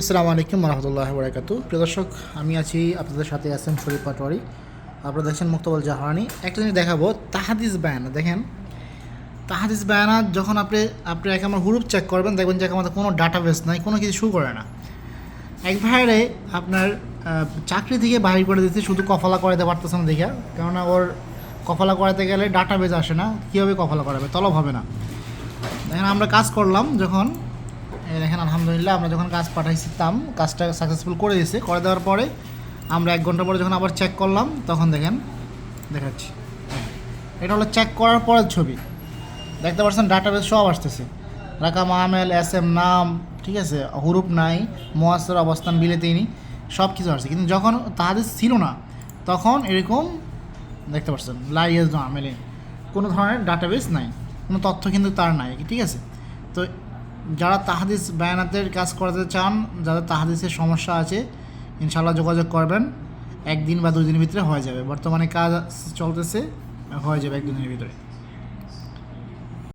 আসসালামু আলাইকুম রহমতুল্লাহ বরাকাতু প্রিয় দর্শক, আমি আছি আপনাদের সাথে আছেন শরীফ পাটোয়ারি। আপনারা দেখছেন মুক্তবল জাহানি একটা জিনিস দেখাবো, তাহাদিস বায়ানা। দেখেন, তাহাদিস বায়ানা যখন আপনি আপনি এক আমার গ্রুপ চেক করবেন, দেখবেন যে আমাদের কোনো ডাটাবেস নাই, কোনো কিছু শুরু করে না। এক ভাইরে আপনার চাকরি থেকে বাহির করে দিতে শুধু কফলা করাতে পারতেছে না দেখে। কেননা ওর কফলা করাতে গেলে ডাটাবেজ আসে না, কীভাবে কফলা করাবে? তলব হবে না। দেখেন, আমরা কাজ করলাম যখন দেখেন, আলহামদুলিল্লাহ, আমরা যখন কাজ পাঠাইছিলাম কাজটা সাকসেসফুল করে দিয়েছে। করে দেওয়ার পরে আমরা এক ঘণ্টা পরে যখন আবার চেক করলাম, তখন দেখেন, দেখাচ্ছি। এটা হলো চেক করার পরের ছবি। দেখতে পাচ্ছেন ডাটাবেস সব আসতেছে। রাকাম আমেল এস এম নাম, ঠিক আছে, হুরুপ নাই, মোয়াসের অবস্থান বিলেতেইনি সব কিছু আসছে। কিন্তু যখন তাহাদের ছিল না, তখন এরকম, দেখতে পাচ্ছেন লাইয়েস আমেলে কোনো ধরনের ডাটাবেস নাই। কোনো তথ্য কিন্তু তার নাই, ঠিক আছে? তো যারা তাহাদিস বায়ানাতের কাজ করাতে চান, যাদের তাহাদিসের সমস্যা আছে ইনশাল্লাহ যোগাযোগ করবেন। একদিন বা দুদিনের ভিতরে হয়ে যাবে। বর্তমানে কাজ চলতেছে, হয়ে যাবে একদিনের ভিতরে।